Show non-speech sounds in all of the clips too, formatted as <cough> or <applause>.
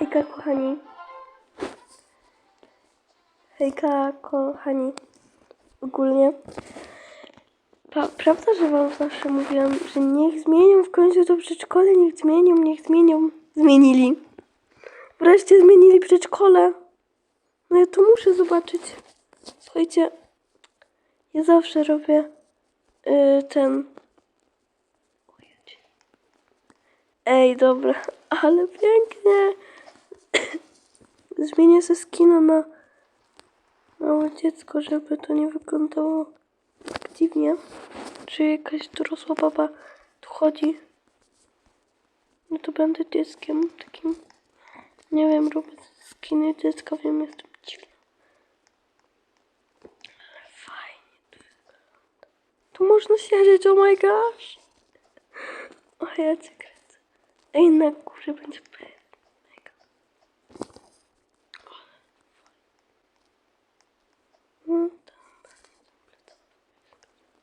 Hejka kochani. Hejka kochani. Ogólnie. Pa, prawda, że wam zawsze mówiłam, że niech zmienią w końcu to przedszkole, niech zmienią, niech zmienią. Zmienili. Wreszcie zmienili przedszkole. No ja to muszę zobaczyć. Słuchajcie, ja zawsze robię y, ten. Ej, dobra, ale pięknie. Zmienię ze skina na małe dziecko, żeby to nie wyglądało tak dziwnie. Czy jakaś dorosła baba tu chodzi. No to będę dzieckiem takim. Nie wiem, robię skiny dziecka, wiem, jestem dziwna. Ale fajnie wygląda. Tu można siedzieć, oh my gosh. O, ja cię kręcę. Ej, na górze będzie pe- mega. No, dobra.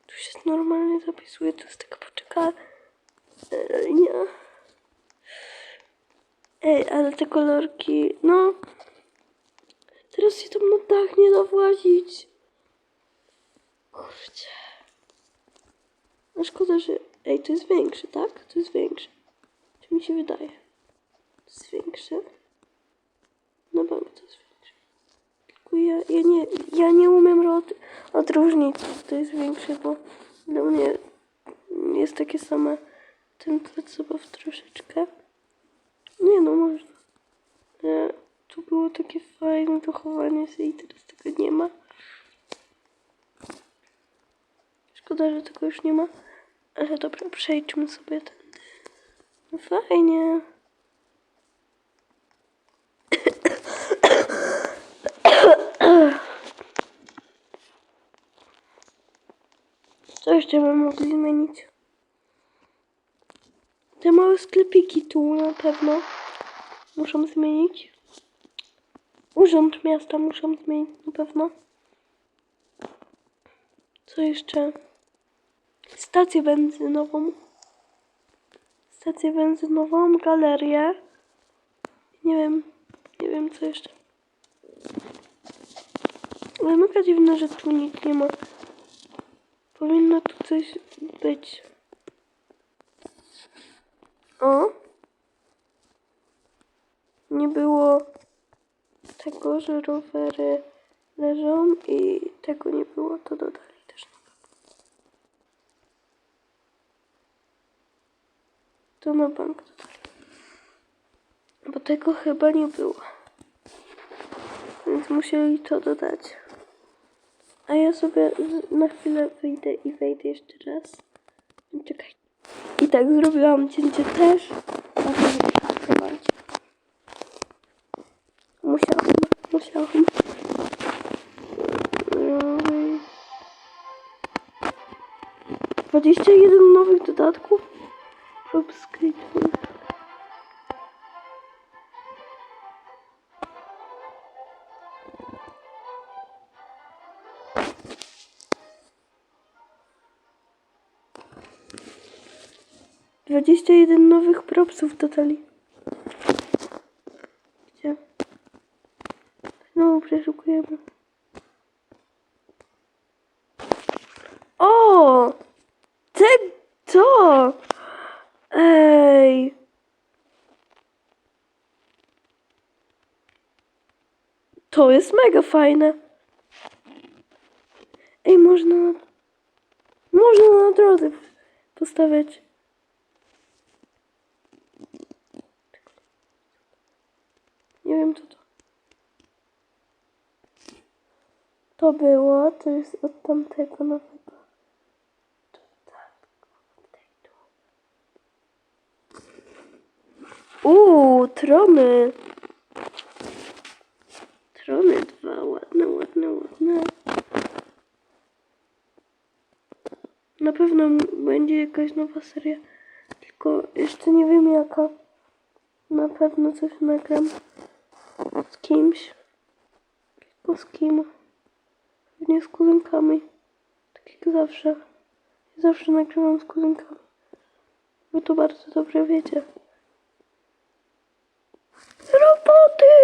Tu się normalnie zapisuje, to jest taka poczeka. Nie. Ej, ale te kolorki, no. Teraz się tam na dach nie da włazić. Kurczę. No szkoda, że... Ej, to jest większe, tak? To jest większe. Czy mi się wydaje? To jest większe. No bank to jest większe. Tylko ja, ja, nie, ja nie umiem od, odróżnić, to jest większe, bo dla mnie jest takie same ten zabaw troszeczkę. Nie no, można. E, tu było takie fajne dochowanie się i teraz tego nie ma. Szkoda, że tego już nie ma. Ale dobra, przejdźmy sobie tędy. No fajnie. Co jeszcze bym mogli zmienić? Te małe sklepiki tu na pewno muszą zmienić. Urząd miasta muszą zmienić na pewno. Co jeszcze? Stację benzynową. Stację benzynową, galerię. Nie wiem, nie wiem co jeszcze. Ale mega dziwne, że tu nic nie ma. Powinno tu coś być. O! Nie było tego, że rowery leżą i tego nie było, to dodali też. To na bank dodali. Bo tego chyba nie było. Więc musieli to dodać. A ja sobie na chwilę wyjdę i wejdę jeszcze raz. Czekaj. I tak zrobiłam cięcie też. Zobaczcie. Musiałam, musiałam. Oj. 21 nowych dodatków. Subskrypcji. Dwadzieścia jeden nowych propsów dodali. Gdzie? Znowu przeszukujemy. O! Te co? Ej! To jest mega fajne. Ej, można na... Można na drodze postawiać. Nie wiem co to. To było, to jest od tamtego nowego. Tak. Uuu, trony. Trony dwa, ładne, ładne, ładne. Na pewno będzie jakaś nowa seria, tylko jeszcze nie wiem jaka. Na pewno coś nagram kimś. Tylko z kim? Pewnie z kuzynkami. Tak jak zawsze. Ja zawsze nagrywam z kuzynkami. Wy to bardzo dobrze wiecie. Robota!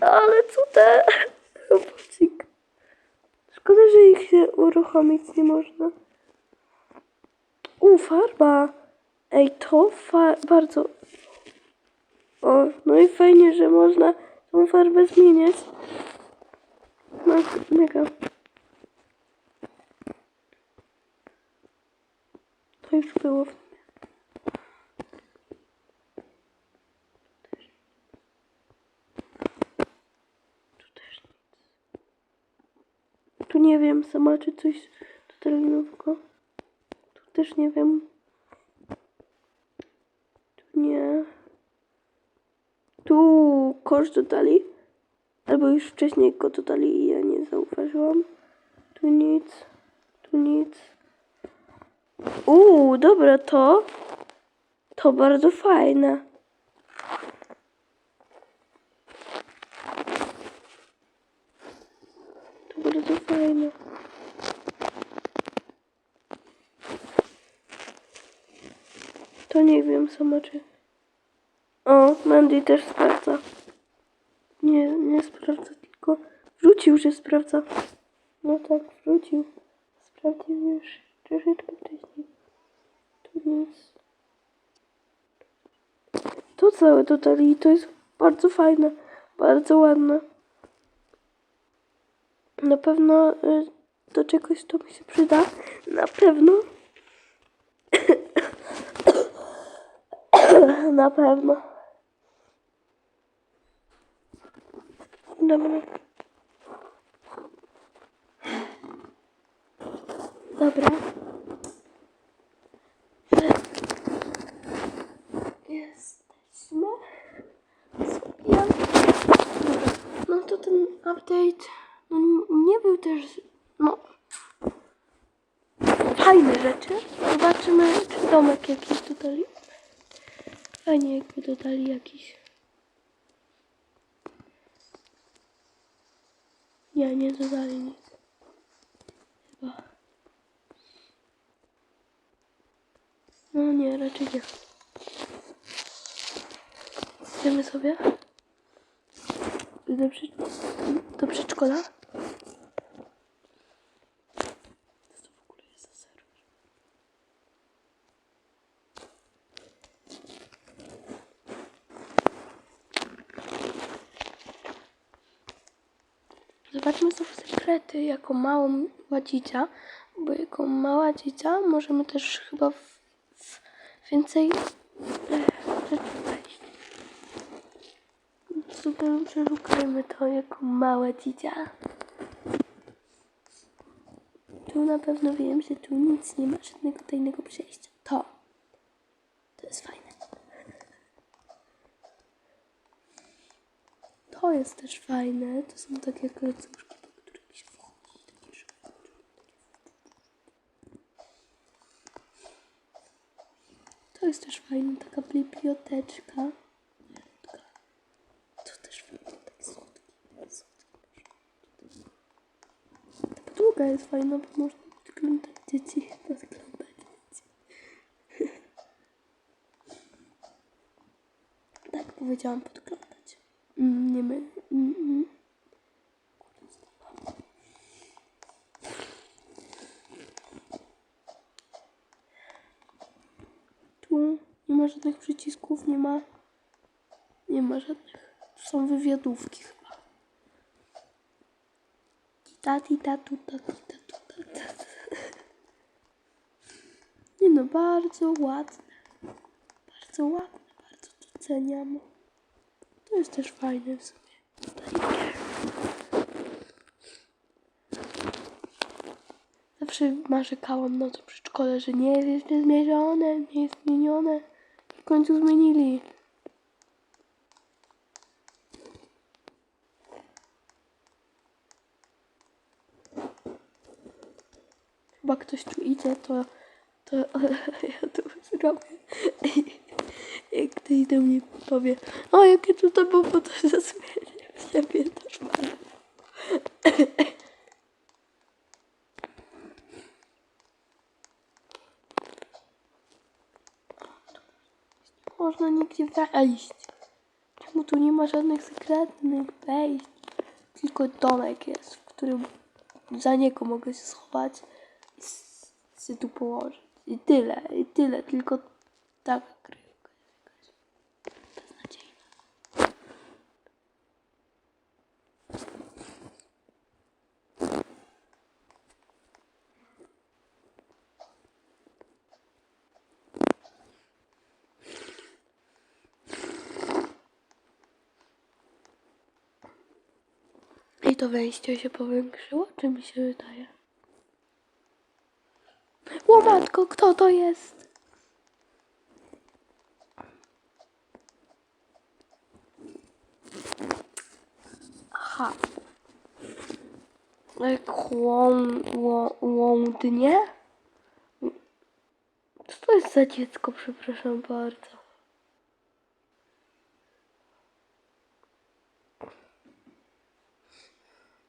Ale cude. <laughs> Robocik. Szkoda, że ich się uruchomić nie można. U, farba. Ej, to fa bardzo... O, no i fajnie, że można tą farbę zmieniać. Mega. To już było w nie wiem sama, czy coś totalnie nowego. Tu też nie wiem. Tu nie. Tu koszt dodali. Albo już wcześniej go dodali i ja nie zauważyłam. Tu nic. Tu nic. Uuu, dobra, to. To bardzo fajne. To bardzo fajne. To nie wiem sama czy... O, Mandy też sprawdza. Nie, nie sprawdza, tylko wrócił, że sprawdza. No tak, wrócił. Sprawdził już troszeczkę wcześniej. Tu nic. To całe dodali i to jest bardzo fajne, bardzo ładne. Na pewno y, do czegoś to mi się przyda. Na pewno. <coughs> Na pewno. Dobra. Dobra. Jesteśmy. Sobie. Dobra. No to ten update no, nie był też. No. Fajne rzeczy. Zobaczymy, czy domek jakiś dodali. Fajnie, jakby dodali jakiś. Nie, nie dodali nic. Chyba. No nie, raczej nie. Idziemy sobie do, przy... do przedszkola. Co to w ogóle jest za serwer? Zobaczmy sobie sekrety jako małą ładzicia, bo jako mała dzicia możemy też chyba w, w więcej wejść. Super, przeszukajmy to jako mała dzicia. Tu na pewno wiem, że tu nic nie ma, żadnego tajnego przejścia. To. To jest fajne. To jest też fajne. To są takie klocuszki, do których się wchodzi. Takie szybkie. To jest też fajne, taka biblioteczka. To też fajne, tak słodki. słodki. Ta podłoga jest fajna, bo można podglądać dzieci. Podglądać dzieci. <laughs> Tak powiedziałam, podglądać. Mm, nie my. Mm, mm. Tu nie ma żadnych przycisków, nie ma. Nie ma żadnych. Tu są wywiadówki chyba. Tita, tita, tuta, tita, tuta, ta. Nie no, bardzo ładne. Bardzo ładne, bardzo doceniam. To jest też fajne w sumie. Zawsze narzekałam na to przedszkole, że nie jest zmienione, nie jest zmienione. W końcu zmienili. Chyba ktoś tu idzie, to, to <laughs> ja to zrobię. Jak ktoś do mnie powie, o jakie tu to było, to <laughs> zasmienie w siebie też mam. Nigdzie wejść. mu tu nie ma żadnych sekretnych wejść. Tylko domek jest, w którym za niego mogę się schować i się tu położyć. I tyle, i tyle. Tylko taka to wejście się powiększyło, czy mi się wydaje? Łomatko, kto to jest? Aha. Łą, łą, łądnie? Co to jest za dziecko, przepraszam bardzo?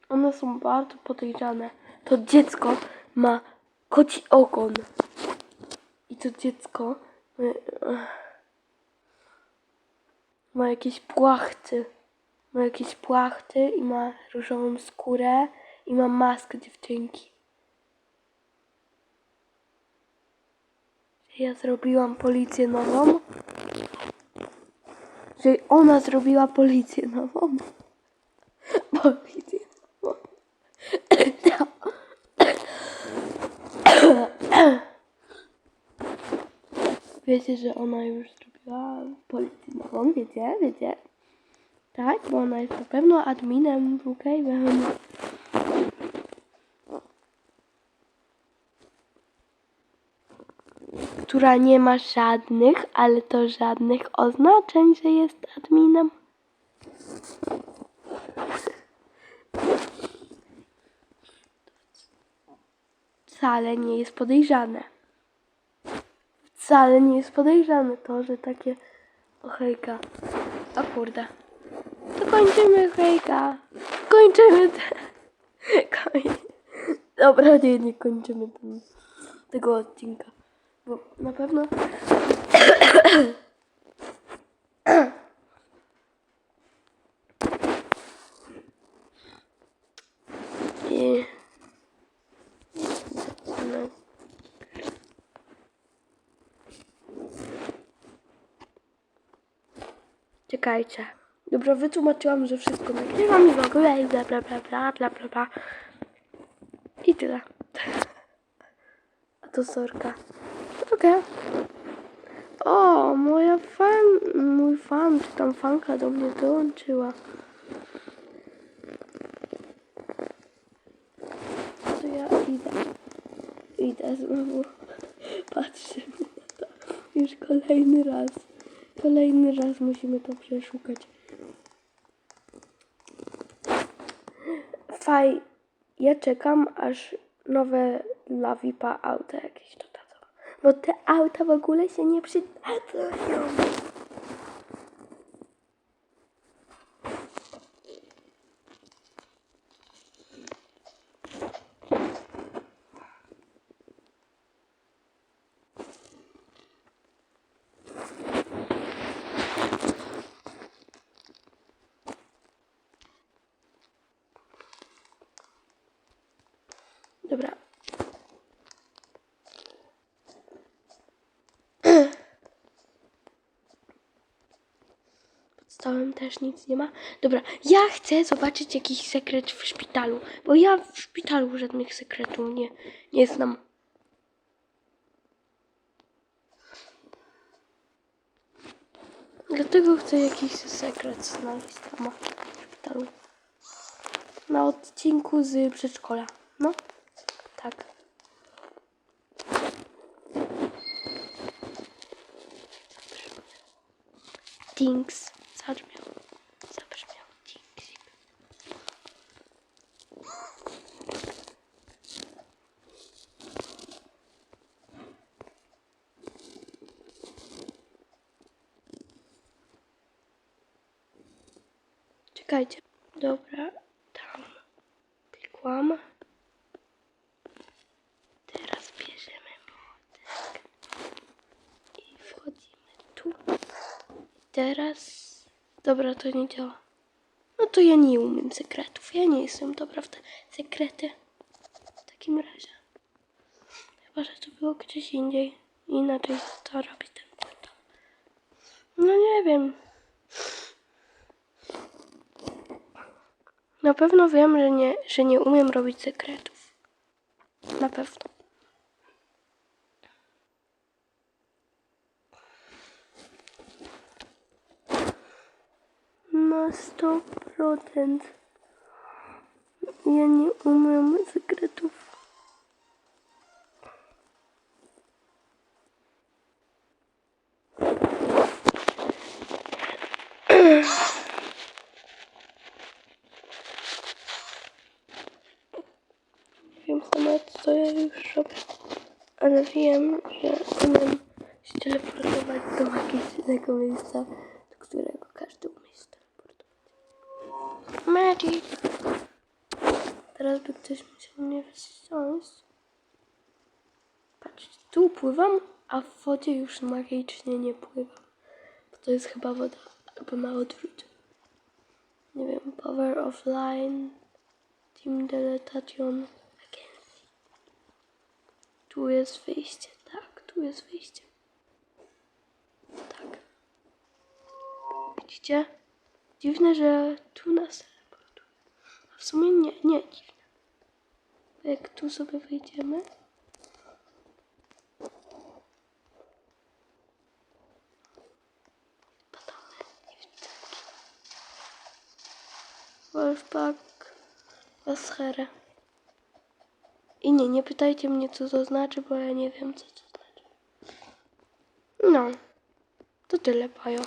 One są bardzo podejrzane. To dziecko ma koci ogon. I to dziecko y, ech, ma jakieś płachty. Ma jakieś płachty i ma różową skórę i ma maskę dziewczynki. Ja zrobiłam policję nową. Że ona zrobiła policję nową. <laughs> Policję. Wiecie, że ona już zrobiła policję nową, wiecie, wiecie? Tak, bo ona jest na pewno adminem Brookhaven. Która nie ma żadnych, ale to żadnych oznaczeń, że jest adminem. Wcale nie jest podejrzane. Wcale nie jest podejrzane to, że takie... O hejka. O kurde. To kończymy hejka. Kończymy te... <laughs> Koń... Dobra, nie, nie kończymy ten, tego odcinka. Bo na pewno... <coughs> I... No. Czekajcie. Dobra, wytłumaczyłam, że wszystko nagrywam i w ogóle i bla bla bla bla bla bla bla. I tyle. A to sorka. Okej. O, moja fan, mój fan, czy tam fanka do mnie dołączyła. To ja idę. Idę znowu. Patrzymy na to. Już kolejny raz. Kolejny raz musimy to przeszukać. Faj, ja czekam, aż nowe dla VIPa auta jakieś dodadzą. Bo te auta w ogóle się nie przydadzą. Dobra. Pod stołem też nic nie ma. Dobra, ja chcę zobaczyć jakiś sekret w szpitalu, bo ja w szpitalu żadnych sekretów nie, nie znam. Dlatego chcę jakiś sekret znaleźć tam w szpitalu. Na odcinku z przedszkola. No, tak. Dinks zabrzmiał. Zabrzmiał Dinksik. Czekajcie. Dobra, tam klikłam. Teraz bierzemy młotek i wchodzimy tu. Teraz Dobra, to nie działa. No to ja nie umiem sekretów. Ja nie jestem dobra w te sekrety. W takim razie. Chyba, że to było gdzieś indziej. Inaczej to robi ten portal. No nie wiem. Na pewno wiem, że nie, że nie umiem robić sekretów. Na pewno. Na 100%. Ja nie umiem sekretów. Wiem sama co ja już robię, ale wiem, że umiem się teleportować do magicznego miejsca, Magic! Teraz by ktoś musiał mnie wsiąść. Patrzcie, tu pływam, a w wodzie już magicznie nie pływam. Bo to jest chyba woda, albo ma odwrót. Nie wiem, Power of Line, Team Deletation Agency. Tu jest wyjście, tak, tu jest wyjście. Tak. Widzicie? Dziwne, że tu nas teleportuje. A w sumie nie, nie dziwne. Jak tu sobie wejdziemy. Wolfpack, Wascherę. I nie, nie pytajcie mnie co to znaczy, bo ja nie wiem co to znaczy. No, to tyle, Pajo.